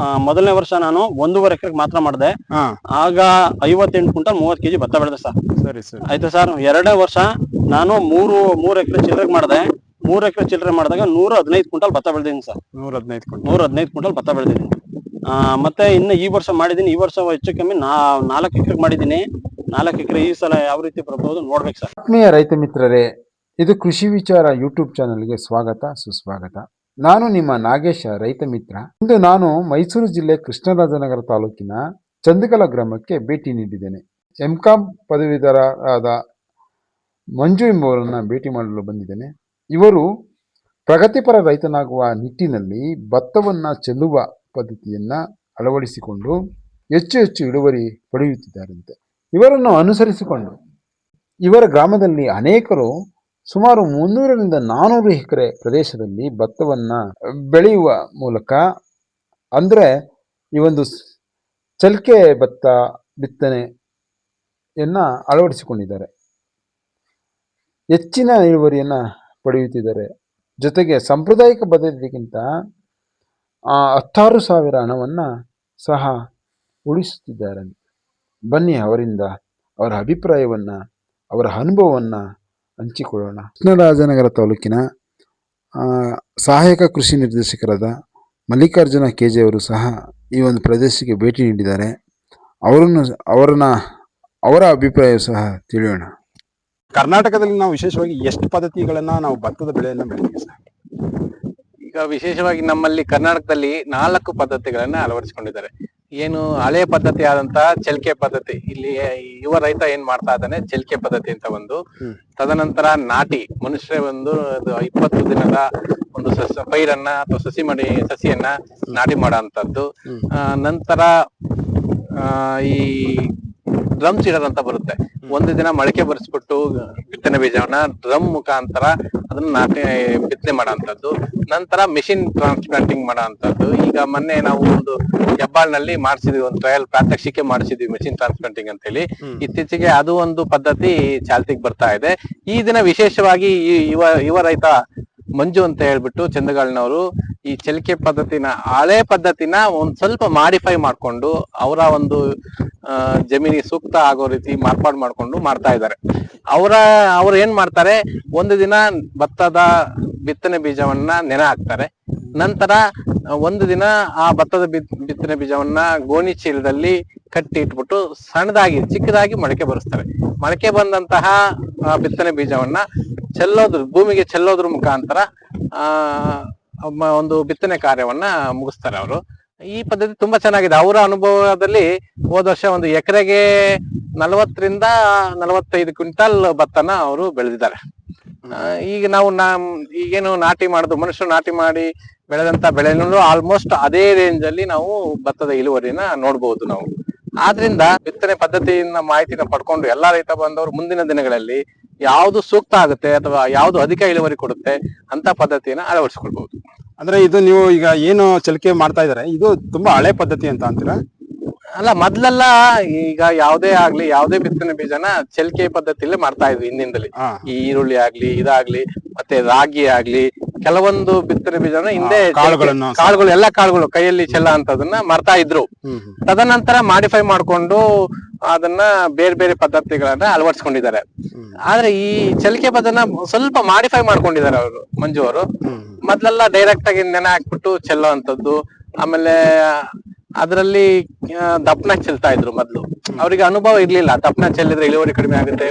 ಆ, ಮೊದಲನೇ ವರ್ಷ ನಾನು ಒಂದೂವರೆ ಎಕರೆ ಮಾತ್ರ ಮಾಡಿದೆ. ಆಗ ಐವತ್ತೆಂಟು ಕ್ವಿಂಟಲ್ ಮೂವತ್ತು ಕೆಜಿ ಭತ್ತ ಬೆಳೆದೆ ಸರ್. ಸರಿ ಸರ್. ಆಯ್ತಾ ಸರ್? ಎರಡನೇ ವರ್ಷ ನಾನು ಮೂರು ಮೂರು ಎಕರೆ ಚಿಲ್ಲರೆ ಮಾಡಿದೆ. ಮೂರು ಎಕರೆ ಚಿಲ್ಲರೆ ಮಾಡಿದಾಗ ನೂರ ಹದಿನೈದು ಕ್ವಿಂಟಲ್ ಭತ್ತ ಬೆಳೆದಿದ್ದೀನಿ ಸರ್. ನೂರ ಹದಿನೈದು ನೂರ ಹದಿನೈದು ಕ್ವಿಂಟಲ್ ಭತ್ತ ಬೆಳೆದಿದ್ದೀನಿ. ಆ, ಮತ್ತೆ ಇನ್ನು ಈ ವರ್ಷ ಮಾಡಿದ್ದೀನಿ. ಈ ವರ್ಷ ಹೆಚ್ಚು ಕಮ್ಮಿ ನಾ ನಾಲ್ಕು ಎಕರೆ ಮಾಡಿದ್ದೀನಿ. ನಾಲ್ಕು ಎಕರೆ ಈ ಸಲ ಯಾವ ರೀತಿ ಬರ್ಬೋದು ನೋಡ್ಬೇಕು ಸರ್. ಆತ್ಮೀಯ ರೈತ ಮಿತ್ರರೇ ಇದು ಕೃಷಿ ವಿಚಾರ ಯೂಟ್ಯೂಬ್ ಚಾನಲ್ಗೆ ಸ್ವಾಗತ ಸುಸ್ವಾಗತ. ನಾನು ನಿಮ್ಮ ನಾಗೇಶ, ರೈತ ಮಿತ್ರ. ಇಂದು ನಾನು ಮೈಸೂರು ಜಿಲ್ಲೆ ಕೃಷ್ಣರಾಜನಗರ ತಾಲೂಕಿನ ಚಂದಕಲ ಗ್ರಾಮಕ್ಕೆ ಭೇಟಿ ನೀಡಿದ್ದೇನೆ. ಎಂಕಾಂ ಪದವೀಧರರಾದ ಮಂಜು ಎಂಬುವರನ್ನು ಭೇಟಿ ಮಾಡಲು ಬಂದಿದ್ದೇನೆ. ಇವರು ಪ್ರಗತಿಪರ ರೈತನಾಗುವ ನಿಟ್ಟಿನಲ್ಲಿ ಭತ್ತವನ್ನು ಚೆಲ್ಲುವ ಪದ್ಧತಿಯನ್ನು ಅಳವಡಿಸಿಕೊಂಡು ಹೆಚ್ಚು ಹೆಚ್ಚು ಇಳುವರಿ ಪಡೆಯುತ್ತಿದ್ದಾರಂತೆ. ಇವರನ್ನು ಅನುಸರಿಸಿಕೊಂಡು ಇವರ ಗ್ರಾಮದಲ್ಲಿ ಅನೇಕರು ಸುಮಾರು ಮುನ್ನೂರರಿಂದ ನಾನೂರು ಎಕರೆ ಪ್ರದೇಶದಲ್ಲಿ ಭತ್ತವನ್ನು ಬೆಳೆಯುವ ಮೂಲಕ, ಅಂದರೆ ಈ ಒಂದು ಚಲ್ಕೆ ಭತ್ತ ಬಿತ್ತನೆಯನ್ನು ಅಳವಡಿಸಿಕೊಂಡಿದ್ದಾರೆ. ಹೆಚ್ಚಿನ ಇಳುವರಿಯನ್ನು ಪಡೆಯುತ್ತಿದ್ದಾರೆ. ಜೊತೆಗೆ ಸಾಂಪ್ರದಾಯಿಕ ಪದ್ಧತಿಗಿಂತ ಹತ್ತಾರು ಸಾವಿರ ಹಣವನ್ನು ಸಹ ಉಳಿಸುತ್ತಿದ್ದಾರೆ. ಬನ್ನಿ ಅವರಿಂದ ಅವರ ಅಭಿಪ್ರಾಯವನ್ನು, ಅವರ ಅನುಭವವನ್ನ ಹಂಚಿಕೊಳ್ಳೋಣ. ಕೃಷ್ಣರಾಜನಗರ ತಾಲೂಕಿನ ಆ, ಸಹಾಯಕ ಕೃಷಿ ನಿರ್ದೇಶಕರಾದ ಮಲ್ಲಿಕಾರ್ಜುನ ಕೆ ಜೆ ಅವರು ಸಹ ಈ ಒಂದು ಪ್ರದೇಶಕ್ಕೆ ಭೇಟಿ ನೀಡಿದ್ದಾರೆ. ಅವರನ್ನು ಅವರನ್ನ ಅವರ ಅಭಿಪ್ರಾಯ ಸಹ ತಿಳಿಯೋಣ. ಕರ್ನಾಟಕದಲ್ಲಿ ನಾವು ವಿಶೇಷವಾಗಿ ಎಷ್ಟು ಪದ್ಧತಿಗಳನ್ನ ನಾವು ಭತ್ತದ ಬೆಳೆಯನ್ನು ಬೆಳಿತೀವಿ ಸರ್? ಈಗ ವಿಶೇಷವಾಗಿ ನಮ್ಮಲ್ಲಿ ಕರ್ನಾಟಕದಲ್ಲಿ ನಾಲ್ಕು ಪದ್ಧತಿಗಳನ್ನ ಅಳವಡಿಸಿಕೊಂಡಿದ್ದಾರೆ. ಏನು ಹಳೆ ಪದ್ಧತಿ ಆದಂತಹ ಚಲ್ಕೆ ಪದ್ಧತಿ. ಇಲ್ಲಿ ಯುವ ರೈತ ಏನ್ ಮಾಡ್ತಾ ಇದ್ದಾನೆ ಚಲ್ಕೆ ಪದ್ಧತಿ ಅಂತ ಒಂದು. ತದನಂತರ ನಾಟಿ ಮನುಷ್ಯ ಒಂದು ಇಪ್ಪತ್ತು ದಿನದ ಒಂದು ಸಸ್ಯ ಪೈರನ್ನ ಅಥವಾ ಸಸಿ ಮಡಿ ಸಸಿಯನ್ನ ನಾಟಿ ಮಾಡುವಂತದ್ದು ಆ ನಂತರ ಆ, ಈ ಡ್ರಮ್ ಸೀಡರ್ ಅಂತ ಬರುತ್ತೆ ಒಂದು ದಿನ ಮೊಳಕೆ ಬರೆಸ್ಬಿಟ್ಟು ಬಿತ್ತನೆ ಬೀಜವನ್ನ ಡ್ರಮ್ ಮುಖಾಂತರ ಅದನ್ನ ನಾಟಿ ಬಿತ್ತನೆ ಮಾಡೋಂಥದ್ದು ನಂತರ ಮಿಷಿನ್ ಟ್ರಾನ್ಸ್ಪ್ಲಾಂಟಿಂಗ್ ಮಾಡೋಂಥದ್ದು ಈಗ ಮೊನ್ನೆ ನಾವು ಒಂದು ಹೆಬ್ಬಾಳ್ನಲ್ಲಿ ಮಾಡಿಸಿದ್ವಿ ಒಂದು ಟ್ರಯಲ್ ಪ್ರಾತ್ಯಕ್ಷಿಕೆ ಮಾಡಿಸಿದ್ವಿ ಮಿಷಿನ್ ಟ್ರಾನ್ಸ್ಪ್ಲಾಂಟಿಂಗ್ ಅಂತ ಹೇಳಿ. ಇತ್ತೀಚೆಗೆ ಅದು ಒಂದು ಪದ್ಧತಿ ಚಾಲ್ತಿಗೆ ಬರ್ತಾ ಇದೆ. ಈ ದಿನ ವಿಶೇಷವಾಗಿ ಈ ಯುವ ಯುವ ರೈತ ಮಂಜು ಅಂತ ಹೇಳ್ಬಿಟ್ಟು ಚಂದಗಾಳ್ನವರು ಈ ಚಲಿಕೆ ಪದ್ಧತಿನ, ಹಳೆ ಪದ್ಧತಿನ ಒಂದ್ ಸ್ವಲ್ಪ ಮಾಡಿಫೈ ಮಾಡ್ಕೊಂಡು ಅವರ ಒಂದು ಜಮೀನಿ ಜಮೀನಿಗೆ ಸೂಕ್ತ ಆಗೋ ರೀತಿ ಮಾರ್ಪಾಡು ಮಾಡ್ಕೊಂಡು ಮಾಡ್ತಾ ಇದ್ದಾರೆ. ಅವರ, ಅವ್ರು ಏನ್ ಮಾಡ್ತಾರೆ, ಒಂದು ದಿನ ಭತ್ತದ ಬಿತ್ತನೆ ಬೀಜವನ್ನ ನೆನೆ ಹಾಕ್ತಾರೆ. ನಂತರ, ಒಂದು ದಿನ ಆ ಭತ್ತದ ಬಿತ್- ಬಿತ್ತನೆ ಬೀಜವನ್ನ ಗೋಣಿ ಚೀಲದಲ್ಲಿ ಕಟ್ಟಿ ಇಟ್ಬಿಟ್ಟು ಸಣ್ಣದಾಗಿ, ಚಿಕ್ಕದಾಗಿ ಮೊಳಕೆ ಬರೆಸ್ತಾರೆ ಮೊಳಕೆ ಬಂದಂತಹ ಬಿತ್ತನೆ ಬೀಜವನ್ನ ಚೆಲ್ಲೋದ್ರ, ಭೂಮಿಗೆ ಚೆಲ್ಲೋದ್ರ ಮುಖಾಂತರ, ಆ ಒಂದು ಬಿತ್ತನೆ ಕಾರ್ಯವನ್ನ ಮುಗಿಸ್ತಾರೆ ಅವರು. ಈ ಪದ್ಧತಿ ತುಂಬಾ ಚೆನ್ನಾಗಿದೆ. ಅವರ ಅನುಭವದಲ್ಲಿ ಹೋದ ವರ್ಷ ಒಂದು ಎಕರೆಗೆ ನಲವತ್ತರಿಂದ ನಲವತ್ತೈದು ಕ್ವಿಂಟಲ್ ಭತ್ತನ ಅವರು ಬೆಳೆದಿದ್ದಾರೆ. ಈಗ ನಾವು ನಮ್, ಈಗೇನು ನಾಟಿ ಮಾಡುದು, ಮನುಷ್ಯರು ನಾಟಿ ಮಾಡಿ ಬೆಳೆದಂತ ಬೆಳೆನೂ ಆಲ್ಮೋಸ್ಟ್ ಅದೇ ರೇಂಜ್ ಅಲ್ಲಿ ನಾವು ಭತ್ತದ ಇಳುವರಿನ ನೋಡಬಹುದು ನಾವು. ಆದ್ರಿಂದ ಬಿತ್ತನೆ ಪದ್ಧತಿಯಿಂದ ಮಾಹಿತಿನ ಪಡ್ಕೊಂಡು ಎಲ್ಲಾ ರೈತ ಬಂದವರು ಮುಂದಿನ ದಿನಗಳಲ್ಲಿ ಯಾವ್ದು ಸೂಕ್ತ ಆಗುತ್ತೆ ಅಥವಾ ಯಾವ್ದು ಅಧಿಕ ಇಳುವರಿ ಕೊಡುತ್ತೆ ಅಂತ ಪದ್ಧತಿಯನ್ನ ಅಳವಡಿಸ್ಕೊಳ್ಬಹುದು. ಅಂದ್ರೆ ಇದು ನೀವು ಈಗ ಏನು ಚಲಿಕೆ ಮಾಡ್ತಾ ಇದಾರೆ ಇದು ತುಂಬಾ ಹಳೆ ಪದ್ಧತಿ ಅಂತ ಅಂತೀರಾ? ಅಲ್ಲ ಮೊದ್ಲೆಲ್ಲ ಈಗ ಯಾವ್ದೇ ಆಗ್ಲಿ ಯಾವ್ದೇ ಬಿತ್ತನೆ ಬೀಜನ ಚಲಿಕೆ ಪದ್ಧತಿಯಲ್ಲೇ ಮಾಡ್ತಾ ಇದ್ವಿ ಹಿಂದಿನಿಂದಲೇ ಈ ಈರುಳ್ಳಿ ಆಗ್ಲಿ ಇದಾಗ್ಲಿ ಮತ್ತೆ ರಾಗಿ ಆಗ್ಲಿ ಕೆಲವೊಂದು ಬಿತ್ತನೆ ಬೀಜ ಹಿಂದೆ ಕಾಳುಗಳನ್ನು ಕಾಳುಗಳು ಎಲ್ಲಾ ಕಾಳುಗಳು ಕೈಯಲ್ಲಿ ಚೆಲ್ಲ ಅಂತದನ್ನ ಮಾಡ್ತಾ ಇದ್ರು. ತದನಂತರ ಮಾಡಿಫೈ ಮಾಡ್ಕೊಂಡು ಅದನ್ನ ಬೇರೆ ಬೇರೆ ಪದ್ಧತಿಗಳನ್ನ ಅಳವಡಿಸ್ಕೊಂಡಿದ್ದಾರೆ. ಆದ್ರೆ ಈ ಚಲಿಕೆ ಪದನ ಸ್ವಲ್ಪ ಮಾಡಿಫೈ ಮಾಡ್ಕೊಂಡಿದ್ದಾರೆ ಅವರು ಮಂಜು ಅವರು. ಮೊದ್ಲೆಲ್ಲಾ ಮೊದ್ಲೆಲ್ಲ ಡೈರೆಕ್ಟ್ ಆಗಿ ನೆನೆ ಹಾಕ್ಬಿಟ್ಟು ಚೆಲ್ಲೋ ಅಂತದ್ದು ಆಮೇಲೆ ಅದರಲ್ಲಿ ದಪ್ಪನ ಚೆಲ್ತಾ ಇದ್ರು ಮೊದ್ಲು. ಅವರಿಗೆ ಅನುಭವ ಇರ್ಲಿಲ್ಲ. ದಪ್ಪನ ಚೆಲ್ಲಿದ್ರೆ ಇಳುವರಿ ಕಡಿಮೆ ಆಗುತ್ತೆ.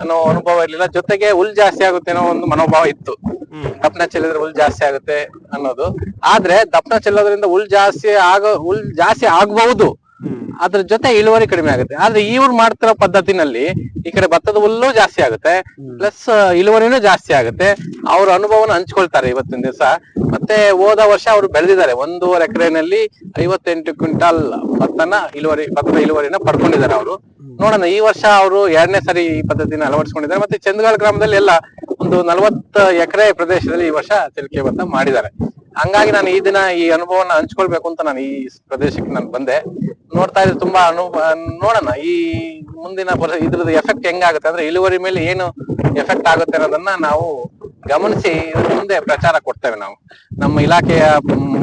ಅನ್ನೋ ಅನುಭವ ಇರ್ಲಿಲ್ಲ. ಜೊತೆಗೆ ಹುಲ್ ಜಾಸ್ತಿ ಆಗುತ್ತೆ ಅನ್ನೋ ಒಂದು ಮನೋಭಾವ ಇತ್ತು. ದಪ್ನ ದಪ್ಪನ ಚೆಲ್ಲಿದ್ರೆ ಹುಲ್ ಜಾಸ್ತಿ ಆಗುತ್ತೆ ಅನ್ನೋದು. ಆದ್ರೆ ದಪ್ಪನ ಚೆಲ್ಲೋದ್ರಿಂದ ಹುಲ್ ಜಾಸ್ತಿ ಆಗ ಹುಲ್ ಜಾಸ್ತಿ ಆಗಬಹುದು. ಅದ್ರ ಜೊತೆ ಇಳುವರಿ ಕಡಿಮೆ ಆಗುತ್ತೆ. ಆದ್ರೆ ಇವ್ರು ಮಾಡ್ತಿರೋ ಪದ್ಧತಿನಲ್ಲಿ ಈ ಕಡೆ ಭತ್ತದ ಹುಲ್ಲು ಜಾಸ್ತಿ ಆಗುತ್ತೆ. ಪ್ಲಸ್ ಇಳುವರಿನೂ ಜಾಸ್ತಿ ಆಗುತ್ತೆ. ಅವ್ರ ಅನುಭವನ ಹಂಚ್ಕೊಳ್ತಾರೆ ಇವತ್ತಿನ ದಿವಸ. ಮತ್ತೆ ಹೋದ ವರ್ಷ ಅವರು ಬೆಳೆದಿದ್ದಾರೆ. ಒಂದೂವರೆ ಎಕರೆನಲ್ಲಿ ಐವತ್ತೆಂಟು ಕ್ವಿಂಟಾಲ್ ಭತ್ತನ ಇಳುವರಿ ಭತ್ತದ ಇಳುವರಿನ ಪಡ್ಕೊಂಡಿದ್ದಾರೆ ಅವರು. ನೋಡೋಣ ಈ ವರ್ಷ ಅವರು ಎರಡನೇ ಸಾರಿ ಈ ಪದ್ಧತಿನ ಅಳವಡಿಸ್ಕೊಂಡಿದ್ದಾರೆ. ಮತ್ತೆ ಚಂದಗಾಳ ಗ್ರಾಮದಲ್ಲಿ ಎಲ್ಲ ಒಂದು ನಲವತ್ತು ಎಕರೆ ಪ್ರದೇಶದಲ್ಲಿ ಈ ವರ್ಷ ಚಲಿಕೆ ಭತ್ತ ಮಾಡಿದ್ದಾರೆ. ಹಂಗಾಗಿ ನಾನು ಈ ದಿನ ಈ ಅನುಭವನ ಹಂಚ್ಕೊಳ್ಬೇಕು ಅಂತ ನಾನು ಈ ಪ್ರದೇಶಕ್ಕೆ ನಾನು ಬಂದೆ. ನೋಡ್ತಾ ಇದ್ರೆ ತುಂಬಾ ಅನುಭವ ನೋಡೋಣ, ಈ ಮುಂದಿನ ಇದ್ರದ್ದು ಎಫೆಕ್ಟ್ ಹೆಂಗಾಗುತ್ತೆ? ಅಂದ್ರೆ ಇಳುವರಿ ಮೇಲೆ ಏನು ಎಫೆಕ್ಟ್ ಆಗುತ್ತೆ ಅನ್ನೋದನ್ನ ನಾವು ಗಮನಿಸಿ ಮುಂದೆ ಪ್ರಚಾರ ಕೊಡ್ತೇವೆ ನಾವು. ನಮ್ಮ ಇಲಾಖೆಯ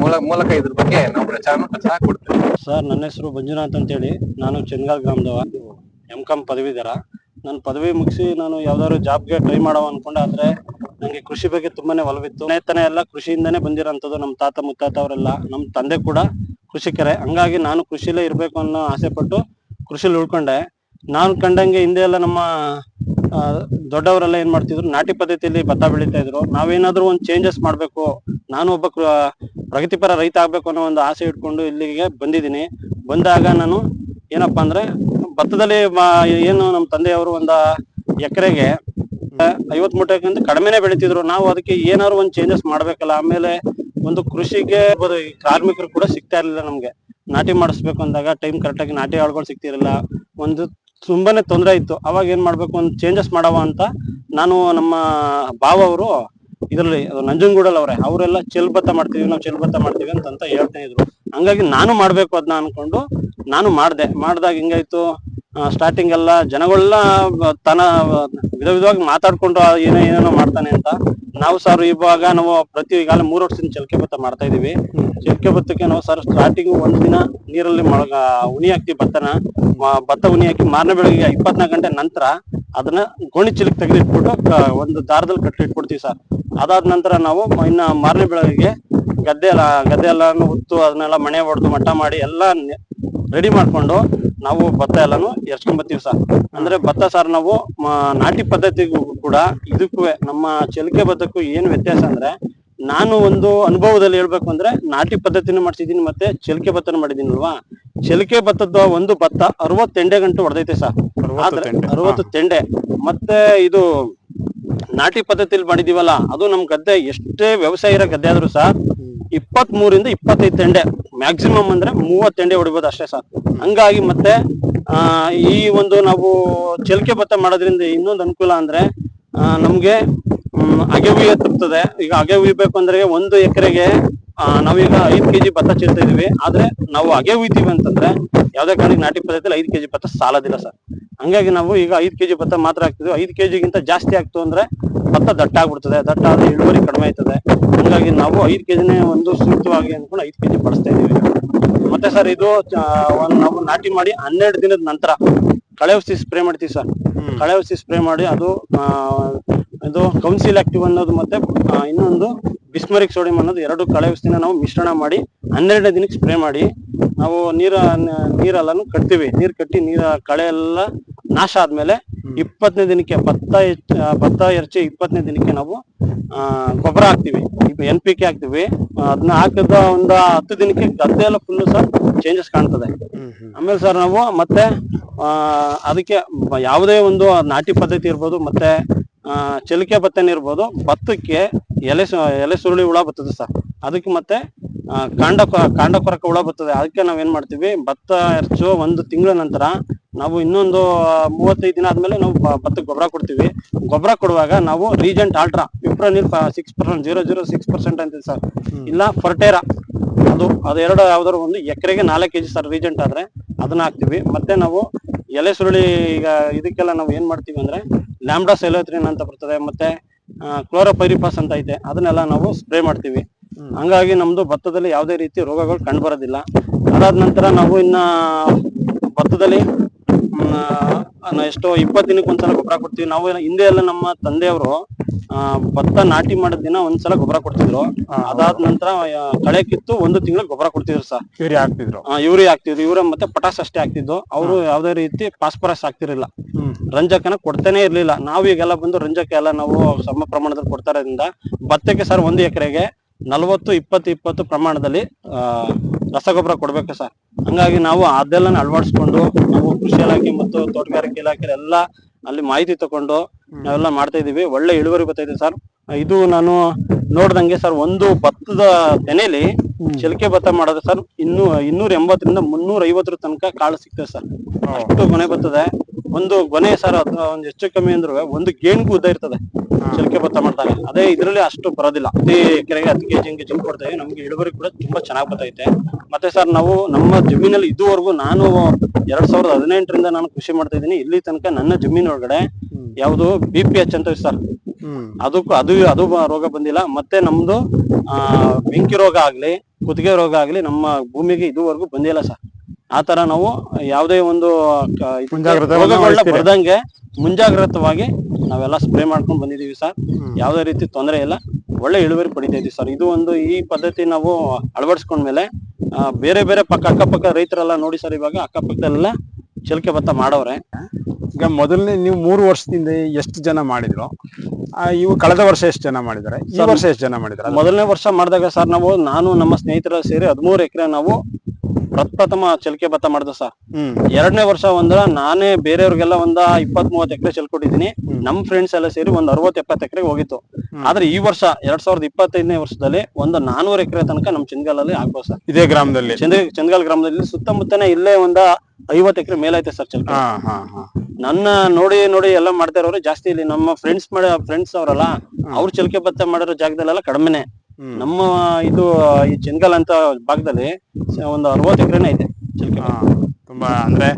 ಮೂಲ, ಮೂಲಕ ಇದ್ರ ಬಗ್ಗೆ ನಾವು ಪ್ರಚಾರ ಪ್ರಚಾರ ಕೊಡ್ತೇವೆ. ಸರ್, ನನ್ನ ಹೆಸರು ಮಂಜುನಾಥ್ ಅಂತೇಳಿ. ನಾನು ಚೆನ್ಗಾಲ್ ಗ್ರಾಮದವ. ಎಂ ಕಾಂ ಪದವೀಧರ. ನಾನು ಪದವಿ ಮುಗಿಸಿ ನಾನು ಯಾವ್ದಾದ್ರು ಜಾಬ್ಗೆ ಟ್ರೈ ಮಾಡವ ಅನ್ಕೊಂಡೆ, ಆದ್ರೆ ನನಗೆ ಕೃಷಿ ಬಗ್ಗೆ ತುಂಬಾನೇ ಒಲವಿತ್ತು. ನೇತನ ಎಲ್ಲ ಕೃಷಿಯಿಂದನೇ ಬಂದಿರೋಂಥದ್ದು ನಮ್ಮ ತಾತ ಮುತ್ತಾತ ಅವರೆಲ್ಲ. ನಮ್ಮ ತಂದೆ ಕೂಡ ಕೃಷಿಕರೇ ಹಂಗಾಗಿ ನಾನು ಕೃಷಿಲೇ ಇರಬೇಕು ಅನ್ನೋ ಆಸೆ ಪಟ್ಟು ಕೃಷಿಲಿ ಉಳ್ಕೊಂಡೆ. ನಾನು ಕಂಡಂಗೆ ಹಿಂದೆ ಎಲ್ಲ ನಮ್ಮ ದೊಡ್ಡವರೆಲ್ಲ ಏನ್ ಮಾಡ್ತಿದ್ರು, ನಾಟಿ ಪದ್ಧತಿಯಲ್ಲಿ ಭತ್ತ ಬೆಳೀತಾ ಇದ್ರು. ನಾವೇನಾದ್ರೂ ಒಂದು ಚೇಂಜಸ್ ಮಾಡ್ಬೇಕು, ನಾನು ಒಬ್ಬ ಪ್ರಗತಿಪರ ರೈತ ಆಗ್ಬೇಕು ಅನ್ನೋ ಒಂದು ಆಸೆ ಇಟ್ಕೊಂಡು ಇಲ್ಲಿಗೆ ಬಂದಿದ್ದೀನಿ. ಬಂದಾಗ ನಾನು ಏನಪ್ಪಾ ಅಂದ್ರೆ ಭತ್ತದಲ್ಲಿ ಏನು ನಮ್ಮ ತಂದೆಯವರು ಒಂದ ಎಕರೆಗೆ ಐವತ್ ಮೂಟೆಗಿಂತ ಕಡಿಮೆನೆ ಬೆಳಿತಿದ್ರು. ನಾವು ಅದಕ್ಕೆ ಏನಾದ್ರು ಒಂದು ಚೇಂಜಸ್ ಮಾಡ್ಬೇಕಲ್ಲ. ಆಮೇಲೆ ಒಂದು ಕೃಷಿಗೆ ಕಾರ್ಮಿಕರು ಕೂಡ ಸಿಗ್ತಾ ಇರ್ಲಿಲ್ಲ ನಮ್ಗೆ. ನಾಟಿ ಮಾಡಿಸ್ಬೇಕು ಅಂದಾಗ ಟೈಮ್ ಕರೆಕ್ಟಾಗಿ ನಾಟಿ ಆಳ್ಗಳು ಸಿಗ್ತಿರಲಿಲ್ಲ. ಒಂದು ತುಂಬಾನೇ ತೊಂದರೆ ಇತ್ತು. ಅವಾಗ ಏನ್ ಮಾಡ್ಬೇಕು? ಒಂದು ಚೇಂಜಸ್ ಮಾಡವ ಅಂತ ನಾನು ನಮ್ಮ ಬಾವ ಅವರು ಇದರಲ್ಲಿ ನಂಜನಗೂಡಲ್ ಅವ್ರೆ. ಅವರೆಲ್ಲ ಚೆಲ್ ಭತ್ತ ಮಾಡ್ತೀವಿ, ನಾವು ಚೆಲ್ ಭತ್ತ ಮಾಡ್ತೀವಿ ಅಂತ ಹೇಳ್ತಾ ಇದ್ರು. ಹಂಗಾಗಿ ನಾನು ಮಾಡ್ಬೇಕು ಅದನ್ನ ಅನ್ಕೊಂಡು ನಾನು ಮಾಡ್ದೆ. ಮಾಡ್ದಾಗ ಹಿಂಗಾಯ್ತು? ಸ್ಟಾರ್ಟಿಂಗ್ ಎಲ್ಲ ಜನಗಳೆಲ್ಲ ತನ ವಿಧ ವಿಧವಾಗಿ ಮಾತಾಡ್ಕೊಂಡು ಏನೋ ಏನೇನೋ ಮಾಡ್ತಾನೆ ಅಂತ ನಾವು ಸರ್ ಇವಾಗ ನಾವು ಪ್ರತಿ ಈಗಾಲ ಮೂರು ವರ್ಷದಿಂದ ಚಲಕೆ ಭತ್ತ ಮಾಡ್ತಾ ಇದೀವಿ. ಚಲಕೆ ಭತ್ತಕ್ಕೆ ನಾವು ಸರ್ ಸ್ಟಾರ್ಟಿಂಗ್ ಒಂದ್ ದಿನ ನೀರಲ್ಲಿ ಮೊಳಗ ಉಣಿ ಹಾಕ್ತಿವಿ ಭತ್ತನ. ಭತ್ತ ಉಣಿ ಹಾಕಿ ಮಾರನೇ ಬೆಳಗ್ಗೆ ಇಪ್ಪತ್ನಾಲ್ಕು ಗಂಟೆ ನಂತರ ಅದನ್ನ ಗೋಣಿ ಚೀಲಕ್ಕೆ ತೆಗೆದಿಟ್ಬಿಟ್ಟು ಒಂದು ದಾರದಲ್ಲಿ ಕಟ್ಟಿ ಇಟ್ಬಿಡ್ತೀವಿ ಸರ್ ಅದಾದ ನಂತರ ನಾವು ಇನ್ನ ಮಾರನೇ ಬೆಳಗ್ಗೆ ಗದ್ದೆ ಎಲ್ಲ ಗದ್ದೆ ಎಲ್ಲಾನು ಉತ್ತು ಅದನ್ನೆಲ್ಲ ಮಣೆ ಹೊಡೆದು ಮಟ್ಟ ಮಾಡಿ ಎಲ್ಲ ರೆಡಿ ಮಾಡ್ಕೊಂಡು ನಾವು ಭತ್ತ ಎಲ್ಲಾನು ಎರ್ಸ್ಕೊಂಡ್ ಬರ್ತೀವಿ ಸರ್. ಅಂದ್ರೆ ಭತ್ತ ಸರ್ ನಾವು ನಾಟಿ ಪದ್ಧತಿಗೂ ಕೂಡ ಇದಕ್ಕೂ ನಮ್ಮ ಚಲಿಕೆ ಭತ್ತಕ್ಕೂ ಏನ್ ವ್ಯತ್ಯಾಸ ಅಂದ್ರೆ ನಾನು ಒಂದು ಅನುಭವದಲ್ಲಿ ಹೇಳ್ಬೇಕು ಅಂದ್ರೆ ನಾಟಿ ಪದ್ಧತಿನೂ ಮಾಡ್ಸಿದೀನಿ ಮತ್ತೆ ಚಲಿಕೆ ಭತ್ತನ ಮಾಡಿದೀನಲ್ವಾ ಚಲಿಕೆ ಭತ್ತದ ಒಂದು ಭತ್ತ ಅರವತ್ತೆಂಡೆ ಗಂಟು ಹೊಡೆದೈತೆ ಸರ್. ಅರವತ್ತು ತೆಂಡೆ. ಮತ್ತೆ ಇದು ನಾಟಿ ಪದ್ಧತಿಯಲ್ಲಿ ಮಾಡಿದೀವಲ್ಲ ಅದು ನಮ್ ಗದ್ದೆ ಎಷ್ಟೇ ವ್ಯವಸಾಯ ಇರೋ ಗದ್ದೆ ಆದ್ರೂ ಸಹ ಇಪ್ಪತ್ ಮೂರಿಂದ ಇಪ್ಪತ್ತೈದು ತೆಂಡೆ ಮ್ಯಾಕ್ಸಿಮಮ್ ಅಂದ್ರೆ ಮೂವತ್ ತೆಂಡೆ ಹೊಡಿಬೋದು ಅಷ್ಟೇ ಸರ್. ಹಂಗಾಗಿ ಮತ್ತೆ ಆ ಈ ಒಂದು ನಾವು ಚಲಿಕೆ ಭತ್ತ ಮಾಡೋದ್ರಿಂದ ಇನ್ನೊಂದು ಅನುಕೂಲ ಅಂದ್ರೆ ನಮ್ಗೆ ಹ್ಮ್, ಅಗೆ ಹುಯ್ಯ ತಪ್ತದೆ. ಈಗ ಅಗೆ ಹುಯ್ಬೇಕು ಅಂದ್ರೆ ಒಂದು ಎಕರೆಗೆ ನಾವೀಗ ಐದ್ ಕೆಜಿ ಭತ್ತ ಚೀರ್ತಾ ಇದೀವಿ. ಆದ್ರೆ ನಾವು ಅಗೆ ಉಯ್ತೀವಿ ಅಂತಂದ್ರೆ ಯಾವ್ದೇ ಕಾರಣಕ್ಕೆ ನಾಟಿ ಪದ್ಧತಿಯಲ್ಲಿ ಐದ್ ಕೆಜಿ ಭತ್ತ ಸಾಲದಿಲ್ಲ ಸರ್. ಹಂಗಾಗಿ ನಾವು ಈಗ ಐದು ಕೆಜಿ ಭತ್ತ ಮಾತ್ರ ಹಾಕ್ತಿದ್ವಿ. ಐದು ಕೆಜಿಗಿಂತ ಜಾಸ್ತಿ ಆಗ್ತು ಅಂದ್ರೆ ಭತ್ತ ದಟ್ಟ ಆಗ್ಬಿಡ್ತದೆ. ದಟ್ಟ ಆದ್ರೆ ಇಳುವರಿ ಕಡಿಮೆ ಆಯ್ತದೆ. ಹಂಗಾಗಿ ನಾವು ಐದು ಕೆಜಿನೇ ಒಂದು ಸೂಕ್ತವಾಗಿ ಅನ್ಕೊಂಡು ಐದು ಕೆಜಿ ಬಳಸ್ತಾ ಇದೀವಿ ಮತ್ತೆ ಸರ್ ಇದು ನಾವು ನಾಟಿ ಮಾಡಿ ಹನ್ನೆರಡು ದಿನದ ನಂತರ ಕಳೆ ಔಷಧಿ ಸ್ಪ್ರೇ ಮಾಡ್ತೀವಿ ಸರ್. ಕಳೆ ಔಷಧಿ ಸ್ಪ್ರೇ ಮಾಡಿ ಅದು ಇದು ಕೌನ್ಸಿಲ್ ಆಕ್ಟಿವ್ ಅನ್ನೋದು ಮತ್ತೆ ಇನ್ನೊಂದು ಬಿಸ್ಮರಿಕ್ ಸೋಡಿಯಂ ಅನ್ನೋದು ಎರಡು ಕಳೆ ಔಷಧಿನ ನಾವು ಮಿಶ್ರಣ ಮಾಡಿ ಹನ್ನೆರಡನೇ ದಿನಕ್ಕೆ ಸ್ಪ್ರೇ ಮಾಡಿ ನಾವು ನೀರ ನೀರೆಲ್ಲಾನು ಕಟ್ತೀವಿ. ನೀರ್ ಕಟ್ಟಿ ನೀರ ಕಳೆ ಎಲ್ಲ ನಾಶ ಆದ್ಮೇಲೆ ಇಪ್ಪತ್ತನೇ ದಿನಕ್ಕೆ ಭತ್ತ ಭತ್ತ ಎರಚಿ ಇಪ್ಪತ್ತನೇ ದಿನಕ್ಕೆ ನಾವು ಗೊಬ್ಬರ ಹಾಕ್ತಿವಿ. ಎನ್ ಪಿ ಕೆ ಹಾಕ್ತಿವಿ. ಅದನ್ನ ಹಾಕಿದ ಒಂದು ಹತ್ತು ದಿನಕ್ಕೆ ಗದ್ದೆ ಎಲ್ಲ ಫುಲ್ ಸರ್ ಚೇಂಜಸ್ ಕಾಣ್ತದೆ. ಆಮೇಲೆ ಸರ್ ನಾವು ಮತ್ತೆ ಅದಕ್ಕೆ ಯಾವುದೇ ಒಂದು ನಾಟಿ ಪದ್ಧತಿ ಇರ್ಬೋದು ಮತ್ತೆ ಆ, ಚಲಿಕೆ ಭತ್ತನೇ ಇರ್ಬೋದು ಭತ್ತಕ್ಕೆ ಎಲೆ ಸು- ಎಲೆ ಸುರುಳಿ ಹುಳ ಬರ್ತದೆ ಸರ್. ಅದಕ್ಕೆ ಮತ್ತೆ ಕಾಂಡ ಕಾಂಡ ಕೊರಕ ಹುಳ ಬರ್ತದೆ. ಅದಕ್ಕೆ ನಾವ್ ಏನ್ ಮಾಡ್ತೀವಿ ಭತ್ತ ಹೆಚ್ಚು ಒಂದು ತಿಂಗಳ ನಂತರ ನಾವು ಇನ್ನೊಂದು ಮೂವತ್ತೈದು ದಿನ ಆದ್ಮೇಲೆ ನಾವು ಭತ್ತ ಭತ್ತಕ್ಕೆ ಗೊಬ್ಬರ ಕೊಡ್ತೀವಿ. ಗೊಬ್ಬರ ಕೊಡುವಾಗ ನಾವು ರೀಜೆಂಟ್ ಆಲ್ಟ್ರಾ ನೀರ್ six percent zero zero six percent ಅಂತಿದೆ ಸರ್. ಇಲ್ಲ ಫರ್ಟೇರಾ ಅದು ಅದೆರಡು ಯಾವ್ದಾದ್ರು ಒಂದು ಎಕರೆಗೆ ನಾಲ್ಕು ಕೆಜಿ ಸರ್ ರೀಜೆಂಟ್ ಆದ್ರೆ ಅದನ್ನ ಹಾಕ್ತಿವಿ. ಮತ್ತೆ ನಾವು ಎಲೆ ಸುರುಳಿ ಈಗ ಇದಕ್ಕೆಲ್ಲ ನಾವು ಏನ್ ಮಾಡ್ತೀವಿ ಅಂದ್ರೆ ಲ್ಯಾಂಬ್ಡಾ ಸೆಲೋತ್ರಿನ್ ಅಂತ ಬರ್ತದೆ. ಮತ್ತೆ ಕ್ಲೋರೋಪೈರಿಪಾಸ್ ಅಂತ ಐತೆ. ಅದನ್ನೆಲ್ಲ ನಾವು ಸ್ಪ್ರೇ ಮಾಡ್ತೀವಿ. ಹಂಗಾಗಿ ನಮ್ದು ಭತ್ತದಲ್ಲಿ ಯಾವುದೇ ರೀತಿ ರೋಗಗಳು ಕಂಡು ಬರೋದಿಲ್ಲ. ಅದಾದ ನಂತರ ನಾವು ಇನ್ನ ಭತ್ತದಲ್ಲಿ ಎಷ್ಟೋ ಇಪ್ಪತ್ತು ದಿನಕ್ಕೆ ಒಂದ್ಸಲ ಗೊಬ್ಬರ ಕೊಡ್ತೀವಿ. ನಾವು ಹಿಂದೆ ಎಲ್ಲ ನಮ್ಮ ತಂದೆಯವರು ಆ, ಭತ್ತ ನಾಟಿ ಮಾಡಿದ ದಿನ ಒಂದ್ಸಲ ಗೊಬ್ಬರ ಕೊಡ್ತಿದ್ರು. ಅದಾದ ನಂತರ ಕಳೆ ಕಿತ್ತು ಒಂದು ತಿಂಗಳು ಗೊಬ್ಬರ ಕೊಡ್ತಿದ್ರು ಸರ್. ಯೂರಿಯಾ ಹಾಕ್ತಿದ್ರು. ಯೂರಿಯಾ ಹಾಕ್ತಿದ್ರು. ಇವ್ರ ಮತ್ತೆ ಪಟಾಸ್ ಅಷ್ಟೇ ಹಾಕ್ತಿದ್ದು. ಅವರು ಯಾವ್ದೇ ರೀತಿ ಫಾಸ್ಫರಸ್ ಹಾಕ್ತಿರ್ಲಿಲ್ಲ. ರಂಜಕನ ಕೊಡ್ತಾನೆ ಇರ್ಲಿಲ್ಲ. ನಾವು ಈಗೆಲ್ಲ ಬಂದು ರಂಜಕ ಎಲ್ಲ ನಾವು ಸಮ ಪ್ರಮಾಣದಲ್ಲಿ ಕೊಡ್ತಾ ಇರೋದ್ರಿಂದ ಭತ್ತಕ್ಕೆ ಸರ್ ಒಂದು ಎಕರೆಗೆ ನಲವತ್ತು ಇಪ್ಪತ್ತು ಇಪ್ಪತ್ತು ಪ್ರಮಾಣದಲ್ಲಿ ರಸಗೊಬ್ಬರ ಕೊಡ್ಬೇಕು ಸರ್. ಹಂಗಾಗಿ ನಾವು ಅದೆಲ್ಲ ಅಳವಡಿಸ್ಕೊಂಡು ನಾವು ಕೃಷಿ ಇಲಾಖೆ ಮತ್ತು ತೋಟಗಾರಿಕೆ ಇಲಾಖೆ ಎಲ್ಲ ಅಲ್ಲಿ ಮಾಹಿತಿ ತಕೊಂಡು ನಾವೆಲ್ಲ ಮಾಡ್ತಾ ಇದೀವಿ ಒಳ್ಳೆ ಇಳುವರಿ ಬರ್ತಾ ಸರ್. ಇದು ನಾನು ನೋಡ್ದಂಗೆ ಸರ್ ಒಂದು ಭತ್ತದ ತೆನೆಯಲ್ಲಿ ಚಿಲಕೆ ಭತ್ತ ಮಾಡೋದು ಸರ್. ಇನ್ನೂ ಇನ್ನೂರ ಎಂಬತ್ತರಿಂದ ಮುನ್ನೂರ ಐವತ್ತರ ತನಕ ಕಾಳು ಸಿಗ್ತದೆ ಸರ್. ಅಷ್ಟು ಕೊನೆ ಬರ್ತದೆ. ಒಂದು ಗೊನೆ ಸರ್ ಅಥವಾ ಒಂದು ಹೆಚ್ಚು ಕಮ್ಮಿ ಅಂದ್ರೂ ಒಂದು ಗೇಣ್ಗೂ ಉದ್ದ ಇರ್ತದೆ. ಚಿಲಕೆ ಭತ್ತ ಮಾಡ್ತಾರೆ ಅದೇ ಇದ್ರಲ್ಲಿ ಅಷ್ಟು ಬರೋದಿಲ್ಲ. ಪ್ರತಿ ಎಕರೆಗೆ ಹತ್ತು ಕೆಜಿ ಹಿಂಗೆ ಜಂಪ್ ಕೊಡ್ತೇವೆ ನಮ್ಗೆ ಇಳುವರಿ ಕೂಡ ತುಂಬಾ ಚೆನ್ನಾಗಿ ಬರ್ತೈತೆ. ಮತ್ತೆ ಸರ್ ನಾವು ನಮ್ಮ ಜಮೀನಲ್ಲಿ ಇದುವರೆಗೂ ನಾನು ಎರಡ್ ಸಾವಿರದ ಹದಿನೆಂಟರಿಂದ ನಾನು ಕೃಷಿ ಮಾಡ್ತಾ ಇದ್ದೀನಿ. ಇಲ್ಲಿ ತನಕ ನನ್ನ ಜಮೀನ್ ಒಳಗಡೆ ಯಾವುದು ಬಿ ಪಿ ಎಚ್ ಅಂತ ಸರ್. ಅದಕ್ಕೂ ಅದು ಅದು ರೋಗ ಬಂದಿಲ್ಲ. ಮತ್ತೆ ನಮ್ದು ಆ ಬೆಂಕಿ ರೋಗ ಆಗ್ಲಿ ಕುತ್ತಿಗೆ ರೋಗ ಆಗ್ಲಿ ನಮ್ಮ ಭೂಮಿಗೆ ಇದುವರೆಗೂ ಬಂದಿಲ್ಲ ಸರ್. ಆ ತರ ನಾವು ಯಾವುದೇ ಒಂದು ಬರ್ದಂಗೆ ಮುಂಜಾಗ್ರತವಾಗಿ ನಾವೆಲ್ಲ ಸ್ಪ್ರೇ ಮಾಡ್ಕೊಂಡು ಬಂದಿದೀವಿ ಸರ್. ಯಾವುದೇ ರೀತಿ ತೊಂದರೆ ಇಲ್ಲ. ಒಳ್ಳೆ ಇಳುವರಿ ಪಡಿತಾ ಇದೀವಿ ಸರ್. ಇದು ಒಂದು ಈ ಪದ್ಧತಿ ನಾವು ಅಳವಡಿಸ್ಕೊಂಡ್ಮೇಲೆ ಬೇರೆ ಬೇರೆ ಪಕ್ಕ ಅಕ್ಕಪಕ್ಕ ರೈತರೆಲ್ಲ ನೋಡಿ ಸರ್ ಇವಾಗ ಅಕ್ಕಪಕ್ಕದಲ್ಲೆಲ್ಲ ಚಿಲ್ಕೆ ಭತ್ತ ಮಾಡವ್ರೆ. ಈಗ ಮೊದಲನೇ ನೀವು ಮೂರು ವರ್ಷದಿಂದ ಎಷ್ಟು ಜನ ಮಾಡಿದ್ರು? ಇವು ಕಳೆದ ವರ್ಷ ಎಷ್ಟು ಜನ ಮಾಡಿದ್ದಾರೆ? ಈ ವರ್ಷ ಎಷ್ಟು ಜನ ಮಾಡಿದ್ದಾರೆ? ಮೊದಲನೇ ವರ್ಷ ಮಾಡಿದಾಗ ಸರ್ ನಾವು ನಾನು ನಮ್ಮ ಸ್ನೇಹಿತರ ಸೇರಿ ಹದಿಮೂರು ಎಕರೆ ನಾವು ಪ್ರಪ್ರಥಮ ಚಲಿಕೆ ಭತ್ತ ಮಾಡಿದ್ವಿ ಸರ್. ಎರಡನೇ ವರ್ಷ ಒಂದ್ರ ನಾನೇ ಬೇರೆಯವ್ರಿಗೆಲ್ಲ ಒಂದ ಇಪ್ಪತ್ ಮೂವತ್ ಎಕರೆ ಚೆಲ್ಕೊಟ್ಟಿದ್ದೀನಿ ನಮ್ ಫ್ರೆಂಡ್ಸ್ ಎಲ್ಲ ಸೇರಿ ಒಂದ್ ಅರವತ್ ಎಪ್ಪತ್ ಎಕರೆ ಹೋಗಿತ್ತು. ಆದ್ರೆ ಈ ವರ್ಷ ಎರಡ್ ಸಾವಿರದ ಇಪ್ಪತ್ತೈದನೇ ವರ್ಷದಲ್ಲಿ ಒಂದು ನಾನೂರು ಎಕರೆ ತನಕ ನಮ್ ಚಂದಗಾಲಲ್ಲಿ ಆಗ್ಬೋದು ಸರ್. ಇದೇ ಗ್ರಾಮದಲ್ಲಿ? ಚಂದ್ರ ಚಂದ್ಗಲ್ ಗ್ರಾಮದಲ್ಲಿ ಸುತ್ತಮುತ್ತನೇ ಇಲ್ಲೇ ಒಂದ ಐವತ್ ಎಕರೆ ಮೇಲೈತೆ ಸರ್ ಚಲಕ. ಹಾ ಹಾ ಹಾ. ನನ್ನ ನೋಡಿ ನೋಡಿ ಎಲ್ಲ ಮಾಡ್ತಾ ಇರೋರು ಜಾಸ್ತಿ ಇಲ್ಲಿ ನಮ್ಮ ಫ್ರೆಂಡ್ಸ್ ಮಾಡ ಫ್ರೆಂಡ್ಸ್ ಅವರಲ್ಲ ಅವ್ರು ಚಲಿಕೆ ಭತ್ತ ಮಾಡಿರೋ ಜಾಗದಲ್ಲೆಲ್ಲ ಕಡಿಮೆನೆ. ನಮ್ಮ ಇದು ಈ ಚೆಂಗಲ್ ಅಂತ ಭಾಗದಲ್ಲಿ ಒಂದು ಅರವತ್ತು ಎಕರೆನೇ ಐತೆ ಚಲಿಕೆ ತುಂಬಾ ಅಂದ್ರೆ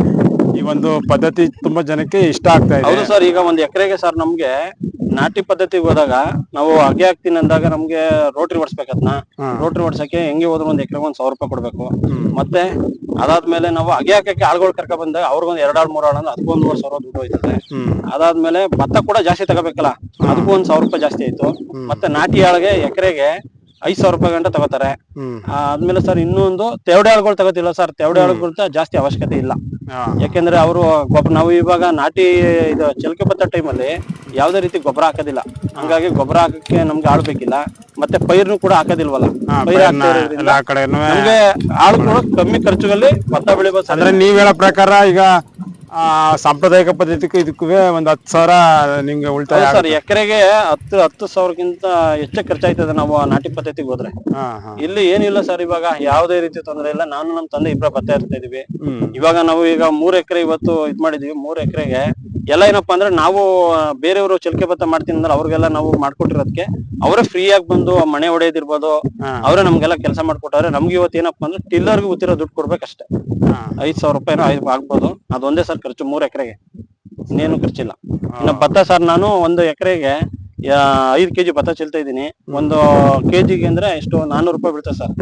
ಈ ಒಂದು ಪದ್ಧತಿ ತುಂಬಾ ಜನಕ್ಕೆ ಇಷ್ಟ ಆಗ್ತಾ ಇದೆ. ಹೌದು ಸರ್ ಈಗ ಒಂದು ಎಕರೆಗೆ ಸರ್ ನಮ್ಗೆ ನಾಟಿ ಪದ್ಧತಿ ಹೋದಾಗ ನಾವು ಅಗೆ ಹಾಕ್ತೀನಿ ಅಂದಾಗ ನಮ್ಗೆ ರೋಟ್ರಿ ಹೊಡ್ಸ್ಬೇಕದ್ನ. ರೋಟ್ರಿ ಹೊಡ್ಸಕ್ಕೆ ಹೆಂಗೆ ಹೋದ್ರು ಒಂದ್ ಎಕರೆಗೆ ಒಂದ್ ಸಾವಿರ ರೂಪಾಯಿ ಕೊಡ್ಬೇಕು. ಮತ್ತೆ ಅದಾದ್ಮೇಲೆ ನಾವು ಅಗೆ ಹಾಕಕ್ಕೆ ಆಳ್ಗಳು ಕರ್ಕ ಬಂದಾಗ ಅವ್ರಿಗೊಂದ್ ಎರಡಾಳ್ ಮೂರ್ ಅಂದ್ರೆ ಅದಕ್ಕೂ ಒಂದ್ ಸಾವಿರ ದುಡ್ಡು ಹೋಯ್ತದೆ. ಅದಾದ್ಮೇಲೆ ಭತ್ತ ಕೂಡ ಜಾಸ್ತಿ ತಗೋಬೇಕಲ್ಲ ಅದಕ್ಕೂ ಒಂದ್ ಸಾವಿರ ರೂಪಾಯಿ ಜಾಸ್ತಿ ಆಯ್ತು. ಮತ್ತೆ ನಾಟಿ ಆಳ್ಗೆ ಎಕರೆಗೆ ಐದ್ ಸಾವಿರ ರೂಪಾಯಿ ಗಂಟ ತಗೋತಾರೆ. ಆದ್ಮೇಲೆ ಸರ್ ಇನ್ನೊಂದು ತೆವಡೆ ಆಳುಗಳು ತಗೋತಿಲ್ಲ ಸರ್. ತೆವಡೆ ಆಳ್ಗಳ್ತ ಜಾಸ್ತಿ ಅವಶ್ಯಕತೆ ಇಲ್ಲ. ಯಾಕೆಂದ್ರೆ ಅವರು ಗೊಬ್ಬರ ನಾವು ಇವಾಗ ನಾಟಿ ಇದು ಚಿಲಕೆ ಭತ್ತ ಟೈಮಲ್ಲಿ ಯಾವ್ದೇ ರೀತಿ ಗೊಬ್ಬರ ಹಾಕೋದಿಲ್ಲ. ಹಂಗಾಗಿ ಗೊಬ್ಬರ ಹಾಕಕ್ಕೆ ನಮ್ಗೆ ಆಳ್ಬೇಕಿಲ್ಲ ಮತ್ತೆ ಪೈರ್ನು ಕೂಡ ಹಾಕೋದಿಲ್ವಲ್ಲ. ಪೈರ್ ಪೈರ್ನ ಹಾಕ್ತಾ ಇರೋದ್ರಿಂದ ಎಲ್ಲಾ ಕಡೆನೂ ನಮ್ಗೆ ಆಳು ಕೂಡ ಕಮ್ಮಿ ಖರ್ಚುಗಳಲ್ಲಿ ಭತ್ತ ಬೆಳಿಬೋದು ಅಂದ್ರೆ ನೀವ್ ಹೇಳೋ ಪ್ರಕಾರ ಈಗ ಸಾಂಪ್ರದಾಯಿಕ ಪದ್ಧತಿಗೂ ಇದಕ್ಕೂ ಒಂದು ಹತ್ತು ಸಾವಿರ ನಿಮ್ಗೆ ಉಳಿತಾಯ ಸರ್ ಆಗುತ್ತೆ. ಎಕರೆಗೆ ಹತ್ತು ಹತ್ತು ಸಾವಿರಕ್ಕಿಂತ ಹೆಚ್ಚು ಖರ್ಚಾಯ್ತದೆ ನಾವು ನಾಟಿ ಪದ್ಧತಿಗೆ ಹೋದ್ರೆ. ಹಾ ಹಾ. ಇಲ್ಲಿ ಏನಿಲ್ಲ ಸರ್ ಇವಾಗ ಯಾವುದೇ ರೀತಿ ತೊಂದರೆ ಇಲ್ಲ. ನಾನು ನಮ್ಮ ತಂದೆ ಇಬ್ಬರ ಪತ್ತೆ ಇರ್ತಾ ಇದೀವಿ ಹ್ಮ್. ಇವಾಗ ನಾವು ಈಗ ಮೂರ್ ಎಕರೆ ಇವತ್ತು ಇದ್ ಮಾಡಿದೀವಿ ಮೂರ್ ಎಕರೆಗೆ ಎಲ್ಲ ಏನಪ್ಪಾ ಅಂದ್ರೆ ನಾವು ಬೇರೆಯವರು ಚಲಿಕೆ ಭತ್ತ ಮಾಡ್ತೀನಿ ಅಂದ್ರೆ ಅವ್ರಿಗೆಲ್ಲ ನಾವು ಮಾಡ್ಕೊಟ್ಟಿರೋದಕ್ಕೆ ಅವರೇ ಫ್ರೀ ಆಗಿ ಬಂದು ಆ ಮನೆ ಹೊಡೆಯೋದಿರ್ಬೋದು. ಅವರೇ ನಮ್ಗೆಲ್ಲ ಕೆಲಸ ಮಾಡ್ಕೊಟ್ಟವ್ರೆ. ನಮ್ಗೆ ಇವತ್ತು ಏನಪ್ಪಾ ಅಂದ್ರೆ ಟಿಲ್ಲರ್ಗೆ ಗೊತ್ತಿರೋ ದುಡ್ಡು ಕೊಡ್ಬೇಕಷ್ಟೇ. ಐದ್ ಸಾವಿರ ರೂಪಾಯಿ ಆಗ್ಬೋದು. ಅದೊಂದೇ ಸರ್ ಖರ್ಚು ಮೂರ್ ಎಕರೆಗೆ. ಇನ್ನೇನು ಖರ್ಚಿಲ್ಲ. ಇನ್ನ ಭತ್ತ ಸರ್ ನಾನು ಒಂದು ಎಕರೆಗೆ ಐದ್ ಕೆಜಿ ಭತ್ತ ಚೆಲ್ತಾ ಇದ್ದೀನಿ. ಒಂದು ಕೆಜಿಗೆ ಅಂದ್ರೆ ಎಷ್ಟು? ನಾನೂರು ರೂಪಾಯಿ ಬೀಳ್ತದೆ ಸರ್.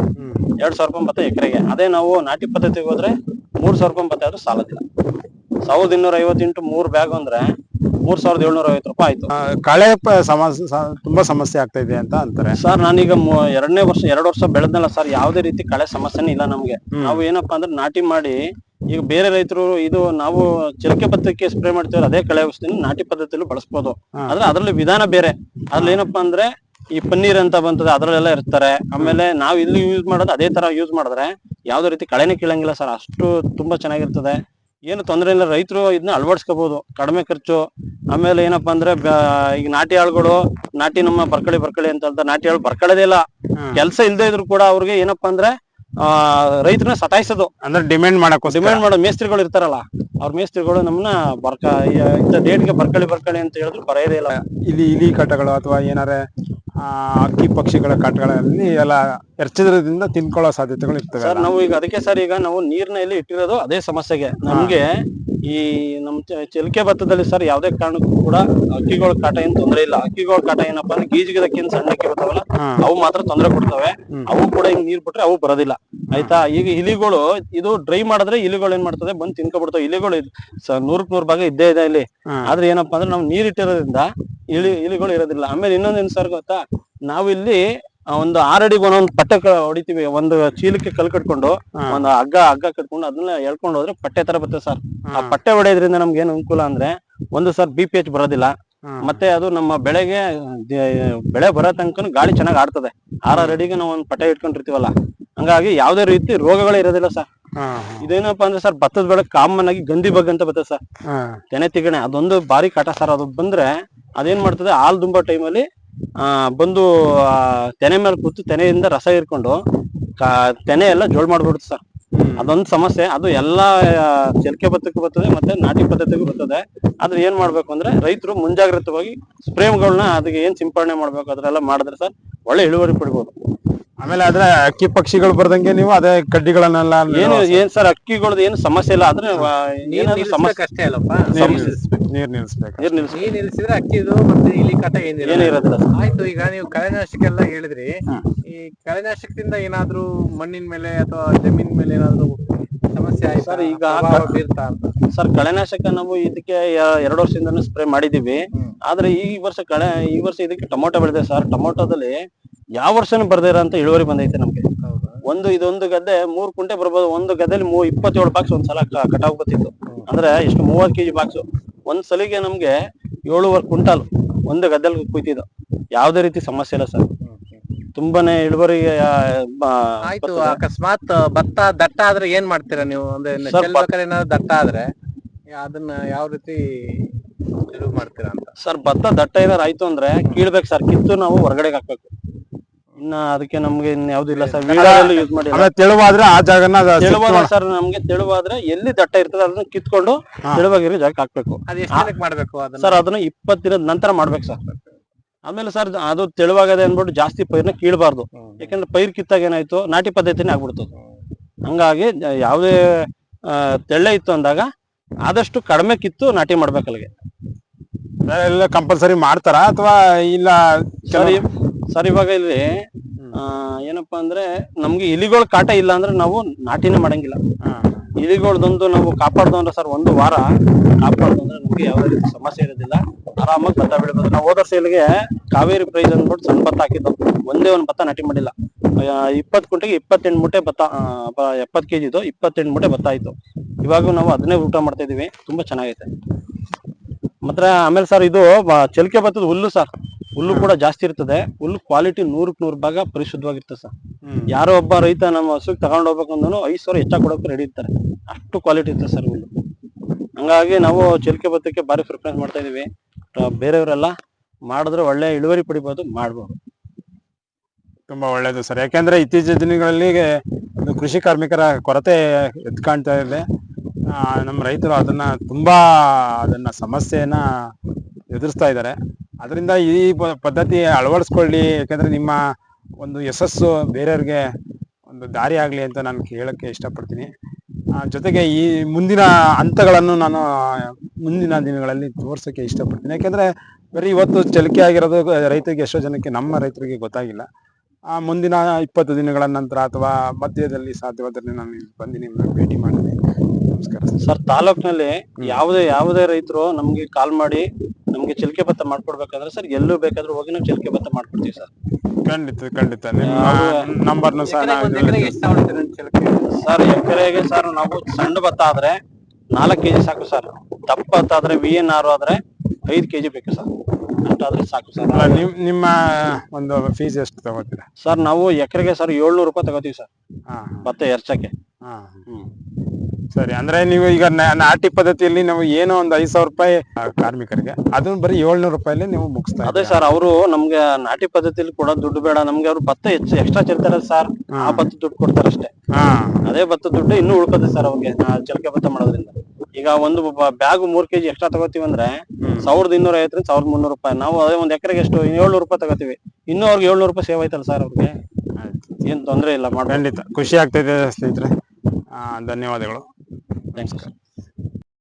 ಎರಡ್ ಸಾವಿರ ರೂಪಾಯಿ ಭತ್ತ ಎಕರೆಗೆ. ಅದೇ ನಾವು ನಾಟಿ ಪದ್ಧತಿಗೆ ಹೋದ್ರೆ ಮೂರ್ ಸಾವಿರ ರೂಪಾಯಿ ಭತ್ತ ಆದ್ರೂ ಸಾಲದಿಲ್ಲ. ಸಾವಿರದ ಇನ್ನೂರ ಐವತ್ತೆಂಟು ಮೂರ್ ಬ್ಯಾಗ್ ಅಂದ್ರೆ ಮೂರ್ ಸಾವಿರದ ಏಳ್ನೂರ ಐವತ್ತು ರೂಪಾಯಿ ಆಯ್ತು. ಆ, ಕಳೆ ಪ- ಸಮಸ್ಯೆ ಸ- ತುಂಬಾ ಸಮಸ್ಯೆ ಆಗ್ತಾ ಇದೆ ಅಂತ ಅಂತಾರೆ. ಸರ್ ನಾನೀಗ ಮೂ- ಎರಡನೇ ವರ್ಷ ಎರಡು ವರ್ಷ ಬೆಳೆದ್ನಲ್ಲ ಸರ್ ಯಾವುದೇ ರೀತಿ ಕಳೆ ಸಮಸ್ಯೆನೇ ಇಲ್ಲ ನಮ್ಗೆ. ನಾವು ಏನಪ್ಪಾ ಅಂದ್ರೆ ನಾಟಿ ಮಾಡಿ ಈಗ ಬೇರೆ ರೈತರು ಇದು ನಾವು ಚಿರಕೆ ಭತ್ತಕ್ಕೆ ಸ್ಪ್ರೇ ಮಾಡ್ತೀವಿ ಅದೇ ಕಳೆ ಔಷಧಿನ ನಾಟಿ ಪದ್ಧತಿಯಲ್ಲಿ ಬಳಸ್ಬೋದು. ಆದ್ರೆ ಅದ್ರಲ್ಲಿ ವಿಧಾನ ಬೇರೆ. ಅದ್ರಲ್ಲಿ ಏನಪ್ಪಾ ಅಂದ್ರೆ ಈ ಪನ್ನೀರ್ ಅಂತ ಬಂತದೆ ಅದ್ರಲ್ಲೆಲ್ಲ ಇರ್ತಾರೆ. ಆಮೇಲೆ ನಾವ್ ಇಲ್ಲಿ ಯೂಸ್ ಮಾಡೋದು ಅದೇ ತರ ಯೂಸ್ ಮಾಡಿದ್ರೆ ಯಾವ್ದೇ ರೀತಿ ಕಳೆನೇ ಕೀಳಂಗಿಲ್ಲ ಸರ್ ಅಷ್ಟು ತುಂಬಾ ಚೆನ್ನಾಗಿರ್ತದೆ. ಏನು ತೊಂದರೆ ಇಲ್ಲ ರೈತರು ಇದನ್ನ ಅಳವಡಿಸ್ಕೋಬಹುದು ಕಡಿಮೆ ಖರ್ಚು. ಆಮೇಲೆ ಏನಪ್ಪಾ ಅಂದ್ರೆ ಈಗ ನಾಟಿ ಆಳುಗಳು ನಾಟಿ ನಮ್ಮ ಬರ್ಕಳಿ ಬರ್ಕಳಿ ಅಂತ ಅಂತ ನಾಟಿ ಆಳು ಬರ್ಕಳದೇ ಇಲ್ಲ. ಕೆಲಸ ಇಲ್ದೇ ಇದ್ರು ಕೂಡ ಅವ್ರಿಗೆ ಏನಪ್ಪಾ ಅಂದ್ರೆ ಆ ರೈತರನ್ನ ಸತಾಯಿಸೋದು. ಅಂದ್ರೆ ಡಿಮ್ಯಾಂಡ್ ಮಾಡಕ್ ಡಿಮ್ಯಾಂಡ್ ಮಾಡೋ ಮೇಸ್ತ್ರಿಗಳು ಇರ್ತಾರಲ್ಲ ಅವ್ರ ಮೇಸ್ತ್ರಿಗಳು ನಮ್ಮನ್ನ ಬರ್ಕ ಇಂಥ ಡೇಟ್ಗೆ ಬರ್ಕಳಿ ಬರ್ಕಳಿ ಅಂತ ಹೇಳಿದ್ರು ಬರೆಯದೇ ಇಲ್ಲ. ಇಲಿ ಇಲಿ ಕಟ್ಟಗಳು ಅಥವಾ ಏನಾರೆ ಹಕ್ಕಿ ಪಕ್ಷಿಗಳ ಕಾಟಗಳಲ್ಲಿ ಎಲ್ಲ ಎರ್ಚಿದ್ರದಿಂದ ತಿನ್ಕೊಳ್ಳೋ ಸಾಧ್ಯತೆಗಳು ಇರ್ತವೆ ಸರ್ ನಾವು ಈಗ ಅದಕ್ಕೆ ಸರ್ ಈಗ ನಾವು ನೀರಿನಲ್ಲಿ ಇಟ್ಟಿರೋದು ಅದೇ ಸಮಸ್ಯೆಗೆ. ನಮ್ಗೆ ಈ ನಮ್ ಚ- ಚಿಲ್ಕೆ ಭತ್ತದಲ್ಲಿ ಸರ್ ಯಾವ್ದೇ ಕಾರಣಕ್ಕೂ ಕೂಡ ಹಕ್ಕಿಗಳ ಕಾಟ ಏನ್ ತೊಂದರೆ ಇಲ್ಲ. ಹಕ್ಕಿಗಳ ಕಾಟ ಏನಪ್ಪಾ ಅಂದ್ರೆ ಗೀಜಿಗದಕ್ಕಿಂತ ಸಣ್ಣಕ್ಕೆ ಬರ್ತಾವಲ್ಲ ಹಾ. ಅವು ಮಾತ್ರ ತೊಂದರೆ ಕೊಡ್ತವೆ. ಅವು ಕೂಡ ಹಿಂಗ್ ನೀರ್ ಬಿಟ್ರೆ ಅವು ಬರೋದಿಲ್ಲ. ಆಯ್ತಾ? ಈಗ ಇಲಿಗಳು ಇದು ಡ್ರೈ ಮಾಡಿದ್ರೆ ಇಲಿಗಳು ಏನ್ ಮಾಡ್ತದೆ? ಬಂದ್ ತಿನ್ಕೊಬಿಡ್ತಾವೆ. ಇಲಿಗಳು ಇದ್- ಸ- ನೂರಕ್ ನೂರ್ ಭಾಗ ಇದ್ದೇ ಇದೆ ಇಲ್ಲಿ. ಹಾ. ಆದ್ರೆ ಏನಪ್ಪಾ ಅಂದ್ರೆ ನಾವು ನೀರ್ ಇಟ್ಟಿರೋದ್ರಿಂದ ಇಲಿ ಇಲಿಗಳು ಇರೋದಿಲ್ಲ. ಆಮೇಲೆ ಇನ್ನೊಂದೇನ್ ಸರ್ ಗೊತ್ತಾ? ನಾವಿಲ್ಲಿ ಇಲ್ಲಿ ಒಂದು ಆರಡಿಗೆ ಒಂದೊಂದು ಪಟ್ಟೆ ಕ- ಹೊಡಿತೀವಿ. ಒಂದು ಚೀಲಕ್ಕೆ ಕಲ್ ಕಟ್ಕೊಂಡು ಒಂದು ಹಗ್ಗ ಹಗ್ಗ ಕಟ್ಕೊಂಡು ಅದನ್ನ ಎಳ್ಕೊಂಡು ಹೋದ್ರೆ ಪಟ್ಟೆ ತರ ಬರ್ತದೆ ಸರ್. ಆ ಪಟ್ಟೆ ಹೊಡೆಯೋದ್ರಿಂದ ನಮ್ಗೆ ಏನ್ ಅನುಕೂಲ ಅಂದ್ರೆ ಒಂದು ಸರ್ ಬಿ ಪಿ ಎಚ್ ಬರೋದಿಲ್ಲ. ಮತ್ತೆ ಅದು ನಮ್ಮ ಬೆಳೆಗೆ ದ- ಬೆಳೆ ಬರೋ ತನಕ ಗಾಳಿ ಚೆನ್ನಾಗಿ ಆಡ್ತದೆ. ಆರಾರು ಅಡಿಗೆ ನಾವು ಒಂದು ಪಟ್ಟೆ ಇಟ್ಕೊಂಡಿರ್ತೀವಲ್ಲ. ಹಂಗಾಗಿ ಯಾವ್ದೇ ರೀತಿ ರೋಗಗಳು ಇರೋದಿಲ್ಲ ಸರ್. ಇದೇನಪ್ಪ ಅಂದ್ರೆ ಸರ್ ಭತ್ತದ ಬೆಳೆ ಕಾಮನ್ ಆಗಿ ಗಂಧಿ ಬಗ್ ಅಂತ ಬರ್ತದೆ ಸರ್. ತೆನೆ ತಿಗಣೆ ಅದೊಂದು ಭಾರಿ ಕಾಟ ಸರ್. ಅದು ಬಂದ್ರೆ ಅದೇನ್ ಮಾಡ್ತದೆ ಹಾಲು ತುಂಬೋ ಟೈಮಲ್ಲಿ ಆ ಬಂದು ಆ, ತೆನೆ ಮೇಲೆ ಕೂತು ತೆನೆಯಿಂದ ರಸ ಇರ್ಕೊಂಡು ತೆನೆ ಎಲ್ಲ ಜೋಳ್ ಮಾಡ್ಬಿಡುತ್ತೆ ಸರ್. ಅದೊಂದು ಸಮಸ್ಯೆ. ಅದು ಎಲ್ಲಾ ಚಲಿಕೆ ಭತ್ತಕ್ಕೂ ಬರ್ತದೆ ಮತ್ತೆ ನಾಟಿ ಪದ್ಧತಿಗೂ ಬರ್ತದೆ. ಆದ್ರೆ ಏನ್ ಮಾಡ್ಬೇಕು ಅಂದ್ರೆ ರೈತರು ಮುಂಜಾಗ್ರತವಾಗಿ ಸ್ಪ್ರೇಮ್ಗಳನ್ನ ಅದಕ್ಕೆ ಏನ್ ಸಿಂಪಡಣೆ ಮಾಡ್ಬೇಕು ಅದ್ರೆಲ್ಲ ಮಾಡಿದ್ರೆ ಸರ್ ಒಳ್ಳೆ ಇಳುವರಿ ಪಡಿಬೋದು ಆಮೇಲೆ ಅದ್ರ ಅಕ್ಕಿ ಪಕ್ಷಿಗಳು ಬರ್ದಂಗೆ ನೀವು ಅದೇ ಕಡ್ಡಿಗಳನ್ನೆಲ್ಲ ಏನು ಏನ್ ಸರ್ ಅಕ್ಕಿಗಳದ್ದು ಏನು ಸಮಸ್ಯೆ ಇಲ್ಲ ಆದ್ರೆ ಏನಾದ್ರು ಸಮಸ್ಯೆ ಕಷ್ಟ ಅಲ್ಲಪ್ಪ. ನೀರ್ ನೀರ್ ನಿಲ್ಸ್ಬೇಕು. ನೀರ್ ನಿಲ್ಸ್ಬೇಕು ನೀರ್ ನಿಲ್ಸಿ ನೀರ್ ನಿಲ್ಸಿದ್ರೆ ಅಕ್ಕಿದು ಮತ್ತೆ ಇಲಿ ಕಟ ಏನಿಲ್ಲ. ಏನು ಇರೋದಿಲ್ಲ ಆಯ್ತು ಈಗ ನೀವು ಕಳೆನಾಶಕ ಎಲ್ಲ ಹೇಳಿದ್ರಿ ಈ ಕಳೆನಾಶಕದಿಂದ ಏನಾದ್ರೂ ಮಣ್ಣಿನ ಮೇಲೆ ಅಥವಾ ಜಮೀನ್ ಮೇಲೆ ಏನಾದ್ರೂ ಸಮಸ್ಯೆ ಆಯ್ತು? ಸರ್, ಈಗ ಬೀರ್ತಾ ಅಂತ ಸರ್ ಕಳೆನಾಶಕ ನಾವು ಇದಕ್ಕೆ ಎರಡು ವರ್ಷದಿಂದನೂ ಸ್ಪ್ರೇ ಮಾಡಿದೀವಿ. ಆದ್ರೆ ಈ ವರ್ಷ ಕಳೆ ಈ ವರ್ಷ ಇದಕ್ಕೆ ಟೊಮೊಟೊ ಬೆಳೆದೆ ಸರ್. ಟೊಮೊಟೊದಲ್ಲಿ ಯಾವ ವರ್ಷನೂ ಬರ್ದಿರ ಅಂತ ಇಳುವರಿ ಬಂದೈತೆ ನಮ್ಗೆ. ಒಂದು ಇದೊಂದು ಗದ್ದೆ ಮೂರ್ ಕುಂಟೆ ಬರ್ಬೋದು ಒಂದು ಗದ್ದೆಲಿ ಮೂ ಇಪ್ಪತ್ತೇಳು ಬಾಕ್ಸ್ ಒಂದ್ಸಲ ಸಲ ಕಟಾವ್ ಗೊತ್ತಿತ್ತು. ಅಂದ್ರೆ ಇಷ್ಟು ಮೂವತ್ ಕೆಜಿ ಬಾಕ್ಸ್ ಒಂದ್ ಸಲಿಗೆ ನಮ್ಗೆ ಏಳುವರೆ ಕುಂಟಾಲ್ ಒಂದು ಗದ್ದೆಲ್ ಕುಯ್ತಿದ್ದು. ಯಾವ್ದೇ ರೀತಿ ಸಮಸ್ಯೆ ಇಲ್ಲ ಸರ್. ತುಂಬಾನೇ ಇಳುವರಿ ಆಯ್ತು ಅಕಸ್ಮಾತ್ ಭತ್ತ ದಟ್ಟ ಆದ್ರೆ ಏನ್ ಮಾಡ್ತೀರಾ ನೀವು? ಅಂದ್ರೆ ಏನಾದ್ರು ದಟ್ಟ ಆದ್ರೆ ಅದನ್ನ ಯಾವ ರೀತಿ ಮಾಡ್ತೀರಾ ಅಂತ? ಸರ್ ಭತ್ತ ದಟ್ಟ ಏನಾರು ಆಯ್ತು ಅಂದ್ರೆ ಕೀಳ್ಬೇಕು ಸರ್. ಕಿತ್ತು ನಾವು ಹೊರಗಡೆ ಹಾಕ್ಬೇಕು. ಇನ್ನ ಅದಕ್ಕೆ ನಮ್ಗೆ ಇನ್ ಯಾವ್ದು ಇಲ್ಲ ಸರ್. ಯೂಸ್ ಮಾಡಿ ಆಮೇಲೆ ತೆಳುವಾದ್ರೆ ಆ ಜಾಗನ ಅದು ತೆಳುವಾದ ಮಾಡ್- ಸರ್ ನಮ್ಗೆ ತೆಳುವಾದ್ರೆ ಎಲ್ಲಿ ದಟ್ಟ ಇರ್ತದೆ ಅದನ್ನ ಕಿತ್ಕೊಂಡು ತೆಳುವಾಗಿರೋ ಜಾಗಕ್ಕೆ ಹಾಕ್ಬೇಕು. ಅದ್ ಎಷ್ಟು ದಿನಕ್ಕೆ ಮಾಡ್ಬೇಕು ಅದನ್ನ? ಸರ್ ಅದನ್ನ ಇಪ್ಪತ್ ದಿನದ ನಂತರ ಮಾಡ್ಬೇಕು ಸರ್. ಆಮೇಲೆ ಸರ್ ಅದು ತೆಳುವಾಗದೆ ಅನ್ಬಿಟ್ಟು ಜಾಸ್ತಿ ಪೈರ್ನ ಕೀಳಬಾರ್ದು. ಯಾಕಂದ್ರೆ ಪೈರ್ ಕಿತ್ತಾಗ ಏನಾಯ್ತು? ನಾಟಿ ಪದ್ಧತಿನೇ ಆಗ್ಬಿಡ್ತು ಹಂಗಾಗಿ ಜ- ಯಾವುದೇ ಆ, ತೆಳ್ಳೆ ಇತ್ತು ಅಂದಾಗ ಆದಷ್ಟು ಕಡಿಮೆ ಕಿತ್ತು ನಾಟಿ ಮಾಡ್ಬೇಕು ಅಲ್ಲಿಗೆ. ಎಲ್ಲ ಕಂಪಲ್ಸರಿ ಮಾಡ್ತಾರ ಅಥವಾ ಇಲ್ಲ ಸರ್ ಸರ್ ಇವಾಗ ಇಲ್ಲಿ ಆ, ಏನಪ್ಪಾ ಅಂದ್ರೆ ನಮ್ಗೆ ಇಲಿಗಳ ಕಾಟ ಇಲ್ಲ ಅಂದ್ರೆ ನಾವು ನಾಟಿನೇ ಮಾಡಂಗಿಲ್ಲ. ಇಲಿಗಳದೊಂದು ನಾವು ಕಾಪಾಡ್ದು ಅಂದ್ರೆ ಸರ್ ಒಂದು ವಾರ ಕಾಪಾಡ್ದು ಅಂದ್ರೆ ನಮ್ಗೆ ಯಾವ್ದೇ ರೀತಿ ಸಮಸ್ಯೆ ಇರೋದಿಲ್ಲ. ಆರಾಮಾಗಿ ಭತ್ತ ಬೆಳಿಬೋದು. ನಾವು ಹೋದ ಸೇಲ್ಗೆ ಕಾವೇರಿ ಪ್ರೈಸ್ ಅಂದ್ಬಿಟ್ಟು ಸಣ್ಣ ಭತ್ತ ಹಾಕಿದ್ದು. ಒಂದೇ ಒಂದು ಭತ್ತ ನಾಟಿ ಮಾಡಿಲ್ಲ. ಇಪ್ಪತ್ತು ಕುಂಟೆಗೆ ಇಪ್ಪತ್ತೆಂಟು ಮೂಟೆ ಭತ್ತ ಎಪ್ಪತ್ತು ಕೆಜಿ ಇದು ಇಪ್ಪತ್ತೆಂಟು ಮೂಟೆ ಭತ್ತ ಆಯ್ತು. ಇವಾಗ ನಾವು ಅದನ್ನೇ ಊಟ ಮಾಡ್ತಾ ಇದೀವಿ. ತುಂಬಾ ಚೆನ್ನಾಗೈತೆ. ಮತ್ತೆ ಆಮೇಲೆ ಸರ್ ಇದು ಚಲಿಕೆ ಭತ್ತದ ಹುಲ್ಲು ಸರ್. ಹುಲ್ಲು ಕೂಡ ಜಾಸ್ತಿ ಇರ್ತದೆ. ಹುಲ್ಲು ಕ್ವಾಲಿಟಿ ನೂರಕ್ ನೂರು ಭಾಗ ಪರಿಶುದ್ಧವಾಗಿರ್ತದೆ ಸರ್. ಯಾರೋ ಒಬ್ಬ ರೈತ ನಮ್ಮ ಹಸುಗೆ ತಗೊಂಡ್ ಹೋಗ್ಬೇಕಂದ್ರೂ ಐದು ಸಾವಿರ ಹೆಚ್ಚಾಗಿ ಕೊಡೋಕೆ ರೆಡಿ ಇರ್ತಾರೆ. ಅಷ್ಟು ಕ್ವಾಲಿಟಿ ಇರ್ತದೆ ಸರ್ ಹುಲ್ಲು. ಹಂಗಾಗಿ ನಾವು ಚಿಲ್ಕೆ ಭತ್ತಕ್ಕೆ ಭಾರಿ ಪ್ರಿಫರೆನ್ಸ್ ಮಾಡ್ತಾ ಇದೀವಿ. ಬೇರೆಯವರೆಲ್ಲ ಮಾಡಿದ್ರೆ ಒಳ್ಳೆ ಇಳುವರಿ ಪಡಿಬೋದು ಮಾಡ್ಬೋದು. ತುಂಬಾ ಒಳ್ಳೇದು ಸರ್. ಯಾಕೆಂದ್ರೆ ಇತ್ತೀಚಿನ ದಿನಗಳಲ್ಲಿ ಕೃಷಿ ಕಾರ್ಮಿಕರ ಕೊರತೆ ಎದ್ದು ಕಾಣ್ತಾ ಇದೆ. ನಮ್ಮ ರೈತರು ಅದನ್ನ ತುಂಬಾ ಅದನ್ನ ಸಮಸ್ಯೆಯನ್ನ ಎದುರಿಸ್ತಾ ಇದ್ದಾರೆ. ಅದರಿಂದ ಈ ಪದ್ಧತಿ ಅಳವಡಿಸ್ಕೊಳ್ಳಿ, ಯಾಕಂದ್ರೆ ನಿಮ್ಮ ಒಂದು ಯಶಸ್ಸು ಬೇರೆಯವ್ರಿಗೆ ಒಂದು ದಾರಿ ಆಗಲಿ ಅಂತ ನಾನು ಕೇಳಕ್ಕೆ ಇಷ್ಟಪಡ್ತೀನಿ. ಜೊತೆಗೆ ಈ ಮುಂದಿನ ಹಂತಗಳನ್ನು ನಾನು ಮುಂದಿನ ದಿನಗಳಲ್ಲಿ ತೋರ್ಸೋಕ್ಕೆ ಇಷ್ಟಪಡ್ತೀನಿ. ಯಾಕೆಂದರೆ ಬರೀ ಇವತ್ತು ಚಲಿಕೆ ಆಗಿರೋದು ರೈತರಿಗೆ ಎಷ್ಟೋ ಜನಕ್ಕೆ ನಮ್ಮ ರೈತರಿಗೆ ಗೊತ್ತಾಗಿಲ್ಲ. ಮುಂದಿನ ಇಪ್ಪತ್ತು ದಿನಗಳ ನಂತರ ಅಥವಾ ಮಧ್ಯದಲ್ಲಿ ಸಾಧ್ಯವಾದರೆ ನಾನು ಬಂದು ನಿಮ್ಮನ್ನ ಭೇಟಿ ಮಾಡ್ತೀನಿ. ಸರ್. ತಾಲೂಕ್ನಲ್ಲಿ ಯಾವುದೇ ಯಾವುದೇ ರೈತರು ನಮ್ಗೆ ಕಾಲ್ ಮಾಡಿ ನಮ್ಗೆ ಚಿಲ್ಕೆ ಭತ್ತ ಮಾಡ್ಕೊಡ್ಬೇಕಂದ್ರೆ ಸರ್ ಎಲ್ಲೂ ಬೇಕಾದ್ರೂ ಹೋಗಿ ನಾವು ಚಿಲ್ಕೆ ಭತ್ತ ಮಾಡ್ಕೊಡ್ತೀವಿ ಸರ್. ಖಂಡಿತ ಖಂಡಿತ. ನಿಮ್ಮ ನಂಬರ್ನು ಸಹ ಚೀಲಕ್ಕೆ? ಸರ್ ಎಕರೆಗೆ ಸರ್ ನಾವು ಸಣ್ಣ ಭತ್ತ ಆದ್ರೆ ನಾಲ್ಕು ಕೆಜಿ ಸಾಕು ಸರ್. ದಪ್ಪ ಭತ್ತ ಆದ್ರೆ ವಿ ಎನ್ ಆರ್ ಆದ್ರೆ ಐದು ಕೆಜಿ ಬೇಕು ಸರ್. ಅಷ್ಟಾದ್ರೆ ಸಾಕು ಸರ್. ಅಲ್ಲ, ನಿಮ್ ನಿಮ್ಮ ಒಂದು ಫೀಸ್ ಎಷ್ಟು ತಗೋತೀರಾ? ಸರ್ ನಾವು ಎಕರೆಗೆ ಸರ್ ಏಳ್ನೂರು ರೂಪಾಯಿ ತಗೋತೀವಿ ಸರ್. ಹಾ ಭತ್ತ ಎರ್ಚಕ್ಕೆ. ಹಾ. ಹ್ಮ್. ಸರಿ ಅಂದ್ರೆ ನೀವು ಈಗ ನಾ- ನಾಟಿ ಪದ್ಧತಿಯಲ್ಲಿ ನಾವು ಏನೋ ಒಂದು ಐದು ಸಾವಿರ ರೂಪಾಯಿ ಆ, ಕಾರ್ಮಿಕರಿಗೆ ಅದನ್ನ ಬರೀ ಏಳ್ನೂರು ರೂಪಾಯಲ್ಲಿ ನೀವು ಮುಗಿಸ್ತಾ ಅದೇ. ಸರ್ ಅವರು ನಮ್ಗೆ ನಾಟಿ ಪದ್ಧತಿಯಲ್ಲಿ ಕೂಡ ದುಡ್ಡು ಬೇಡ ನಮ್ಗೆ ಅವ್ರು ಭತ್ತ ಹೆಚ್ಚು ಎಕ್ಸ್ಟ್ರಾ ಚೆಲ್ತಾರ ಸರ್. ಆ ಭತ್ತ ದುಡ್ಡು ಕೊಡ್ತಾರೆ ಅಷ್ಟೇ. ಹಾ. ಅದೇ ಭತ್ತ ದುಡ್ಡು ಇನ್ನೂ ಉಳ್ಕೋತೆ ಸರ್ ಅವ್ರಿಗೆ ಚಲಕೆ ಭತ್ತ ಮಾಡೋದ್ರಿಂದ. ಈಗ ಒಂದು ಬ್ಯಾಗ್ ಮೂರ್ ಕೆಜಿ ಎಕ್ಸ್ಟ್ರಾ ತಗೋತೀವಿ ಅಂದ್ರೆ ಸಾವಿರದ ಇನ್ನೂರ ಐವತ್ತರಿಂದ ಸಾವಿರದ ಮುನ್ನೂರು ರೂಪಾಯಿ. ನಾವು ಅದೇ ಒಂದ್ ಎಕರೆಗೆ ಎಷ್ಟು ಏಳ್ನೂರು ರೂಪಾಯಿ ತಗೋತೀವಿ. ಇನ್ನೂ ಅವ್ರಿಗೆ ಏಳ್ನೂರು ರೂಪಾಯಿ ಸೇವ್ ಆಯ್ತಲ್ಲ ಸರ್ ಅವ್ರಿಗೆ. ಏನ್ ತೊಂದ್ರೆ ಇಲ್ಲ ಮಾಡ್ಬೇಕು ಖಂಡಿತ. ಖುಷಿ ಆಗ್ತಾ ಇದೆ ಸ್ನೇಹಿತರೆ. ಆ, ಧನ್ಯವಾದಗಳು. Thanks.